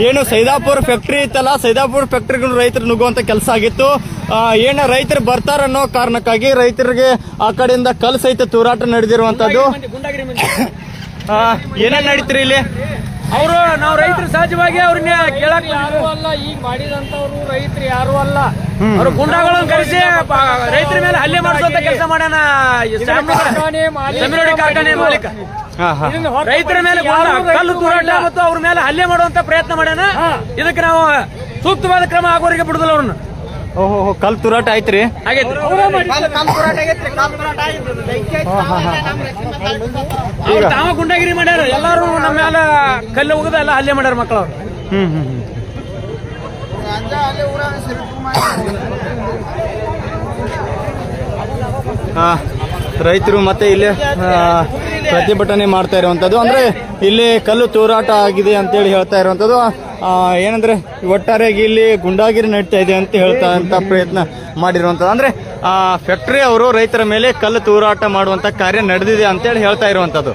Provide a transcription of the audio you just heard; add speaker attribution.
Speaker 1: ಏನು ಸೈದಾಪುರ್ ಫ್ಯಾಕ್ಟ್ರಿ ಇತ್ತಲ್ಲ ಸೈದಾಪುರ್ ಫ್ಯಾಕ್ಟ್ರಿಗಳು ರೈತರು ನುಗ್ಗುವಂತ ಕೆಲಸ ಆಗಿತ್ತು. ಆ, ಏನು ರೈತರು ಬರ್ತಾರನ್ನೋ ಕಾರಣಕ್ಕಾಗಿ ರೈತರಿಗೆ ಆ ಕಡೆಯಿಂದ ಕಲ್ ಸಹಿತ ತೂರಾಟ ನಡೆದಿರುವಂತದ್ದು. ಏನೇನ್ ನಡೀತ್ರಿ ಇಲ್ಲಿ?
Speaker 2: ಅವರು ನಾವು ರೈತರು ಸಹಜವಾಗಿ ಅವ್ರನ್ನ ಕೇಳಕ್
Speaker 3: ಯಾರು ಅಲ್ಲ ಈಗ ಮಾಡಿದಂತವ್ರು ರೈತರು ಯಾರು ಅಲ್ಲ.
Speaker 2: ಅವ್ರು ಗುಂಡಾಗಳನ್ನು ಕರೆಸಿ ರೈತರ ಮೇಲೆ ಹಲ್ಲೆ ಮಾಡಿಸುವಂತ ಕೆಲಸ ಮಾಡೋಣ.
Speaker 3: ಕಾರ್ಖಾನೆ ಮಾಲೀಕ.
Speaker 2: ರೈತರ ಮೇಲೆ ಕಲ್ಲು ತೂರಾಟ. ಮತ್ತು ಅವ್ರ ಮೇಲೆ ಹಲ್ಲೆ ಮಾಡುವಂತ ಪ್ರಯತ್ನ ಮಾಡೋಣ. ಇದಕ್ಕೆ ನಾವು ಸೂಕ್ತವಾದ ಕ್ರಮ ಆಗೋರಿಗೆ ಬಿಡುದಿಲ್ಲ ಅವ್ರನ್ನ.
Speaker 1: ಓಹೋ ಕಲ್ ತುರಾಟ ಆಯ್ತ್ರಿ?
Speaker 2: ತಾವ ಗುಂಡಾಗಿರಿ ಮಾಡ್ಯಾರ. ಎಲ್ಲಾರು ಕಲ್ಲು ಹೋಗದ ಎಲ್ಲ ಹಲ್ಲೆ ಮಾಡ್ಯಾರ ಮಕ್ಕಳು ಅವ್ರು
Speaker 1: ಹ್ಮ್ ಹ್ಮ್. ರೈತರು ಮತ್ತೆ ಇಲ್ಲಿ ಪ್ರತಿಭಟನೆ ಮಾಡ್ತಾ ಇರುವಂತದ್ದು. ಅಂದ್ರೆ ಇಲ್ಲಿ ಕಲ್ಲು ತೂರಾಟ ಆಗಿದೆ ಅಂತೇಳಿ ಹೇಳ್ತಾ ಇರುವಂತದ್ದು. ಆ, ಏನಂದ್ರೆ ಒಟ್ಟಾರೆಯಾಗಿ ಇಲ್ಲಿ ಗುಂಡಾಗಿರಿ ನಡೀತಾ ಇದೆ ಅಂತ ಹೇಳ್ತಾ ಅಂತ ಪ್ರಯತ್ನ ಮಾಡಿರುವಂತದ್ದು. ಅಂದ್ರೆ ಆ ಫ್ಯಾಕ್ಟ್ರಿ ಅವರು ರೈತರ ಮೇಲೆ ಕಲ್ಲು ತೂರಾಟ ಮಾಡುವಂತ ಕಾರ್ಯ ನಡೆದಿದೆ ಅಂತೇಳಿ ಹೇಳ್ತಾ ಇರುವಂತದ್ದು.